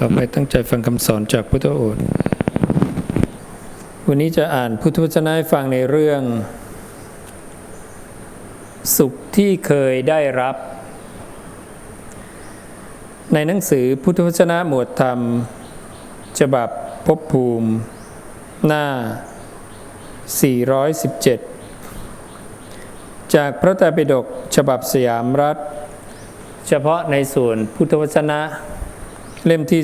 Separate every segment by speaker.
Speaker 1: ต่อไปตั้งใจฟังคำสอนจากพุทธโอษฐ์วันนี้จะอ่านพุทธวจนะให้ฟังในเรื่อง สุขที่เคยได้รับ ในหนังสือพุทธวจนะหมวดธรรมฉบับภพภูมิ หน้า 417 จากพระไตรปิฎกฉบับสยามรัฐ เฉพาะในส่วนพุทธวจนะ เล่มที่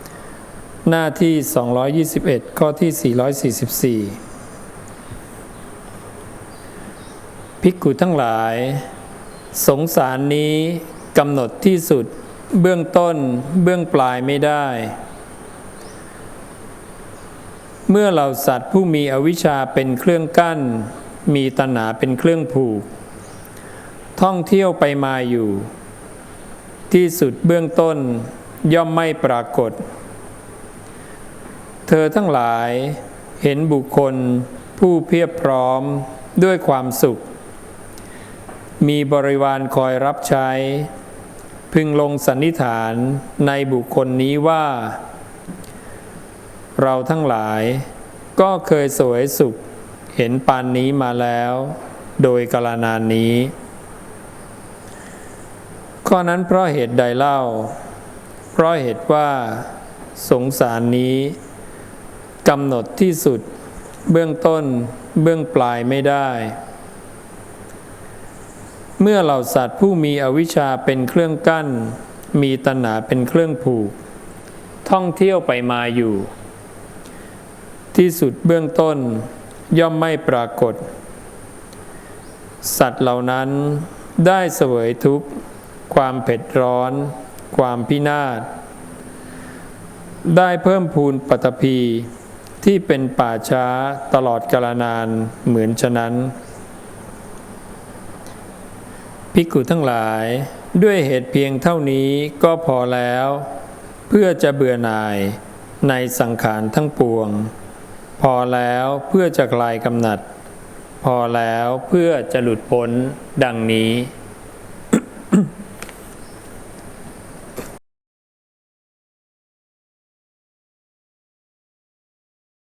Speaker 1: 16 หน้าที่ 221 ข้อที่ 444 ภิกขุทั้งหลาย สงสารนี้กำหนดที่สุดเบื้องต้นเบื้องปลายไม่ได้ เมื่อเราสัตว์ผู้มีอวิชชาเป็นเครื่องกั้น มีตัณหาเป็นเครื่องผูก ท่องเที่ยวไปมาอยู่ ที่สุดเบื้องต้น ย่อมไม่ปรากฏ เธอทั้งหลายเห็นบุคคลผู้เพียบพร้อมด้วยความสุข มีบริวารคอยรับใช้ พึงลงสันนิษฐานในบุคคลนี้ว่า เราทั้งหลายก็เคยสวยสุขเห็นปานนี้มาแล้ว โดยกาลนานนี้ ข้อนั้นเพราะเหตุใดเล่า เพราะเหตุว่าสงสารนี้กำหนดที่สุดเบื้องต้นเบื้องปลายไม่ได้ เมื่อเหล่าสัตว์ผู้มีอวิชชาเป็นเครื่องกั้น มีตัณหาเป็นเครื่องผูก ท่องเที่ยวไปมาอยู่ ที่สุดเบื้องต้นย่อมไม่ปรากฏ สัตว์เหล่านั้นได้เสวยทุกข์ ความเผ็ดร้อน ความพินาศ ได้เพิ่มพูนปัตภีที่เป็นป่าช้าตลอดกาลนานเหมือนฉะนั้น ภิกขุทั้งหลายด้วยเหตุเพียงเท่านี้ก็พอแล้ว เพื่อจะเบื่อหน่ายในสังขารทั้งปวง พอแล้วเพื่อจะคลายกำหนัด พอแล้วเพื่อจะหลุดพ้นดังนี้